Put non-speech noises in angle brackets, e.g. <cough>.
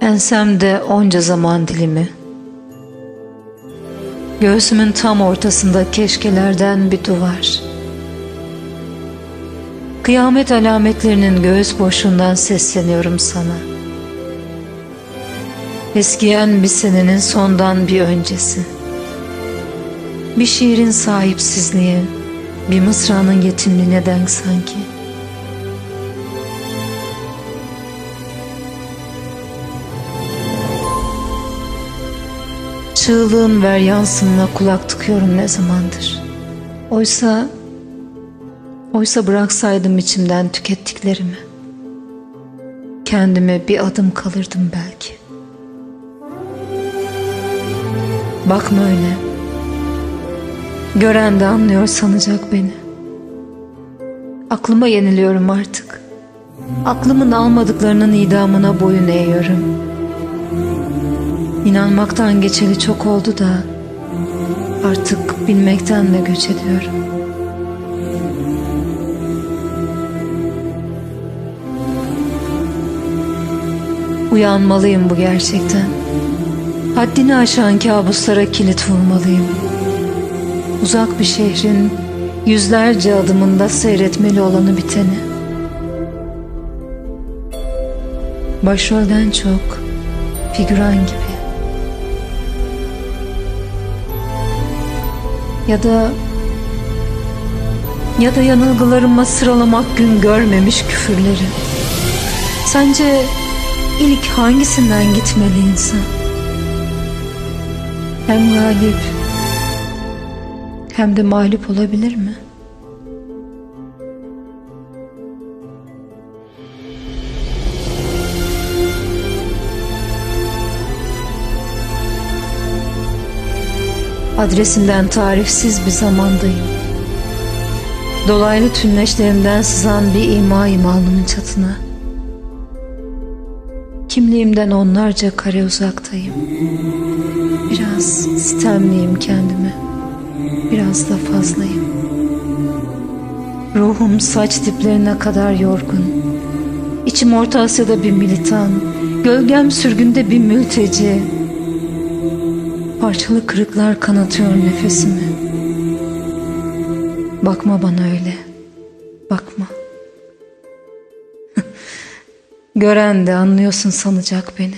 Tükensem de onca zaman dilimi. Göğsümün tam ortasında keşkelerden bir duvar. Kıyamet alametlerinin göğüs boşluğundan sesleniyorum sana. Eskiyen bir senenin sondan bir öncesi. Bir şiirin sahipsizliği, bir mısranın yetimliğine denk sanki. Çığlığın ver yansınına kulak tıkıyorum ne zamandır. Oysa, oysa bıraksaydım içimden tükettiklerimi. Kendime bir adım kalırdım belki. Bakma öyle. Gören de anlıyor sanacak beni. Aklıma yeniliyorum artık. Aklımın almadıklarının idamına boyun eğiyorum. İnanmaktan geçeli çok oldu da artık bilmekten de göç ediyorum. Uyanmalıyım bu gerçekten. Haddini aşan kabuslara kilit vurmalıyım. Uzak bir şehrin yüzlerce adımında seyretmeli olanı biteni. Başrolden çok figüran gibi. Ya da ya da yanılgılarıma sıralamak gün görmemiş küfürleri. Sence ilk hangisinden gitmeli insan? Hem galip hem de mağlup olabilir mi? Adresinden tarifsiz bir zamandayım. Dolaylı tünneşlerimden sızan bir imayım alnımın çatına. Kimliğimden onlarca kare uzaktayım. Biraz sitemliyim kendime. Biraz da fazlayım. Ruhum saç diplerine kadar yorgun. İçim Orta Asya'da bir militan. Gölgem sürgünde bir mülteci. Parçalı kırıklar kanatıyor nefesimi. Bakma bana öyle. Bakma. <laughs> Gören de anlıyorsun sanacak beni.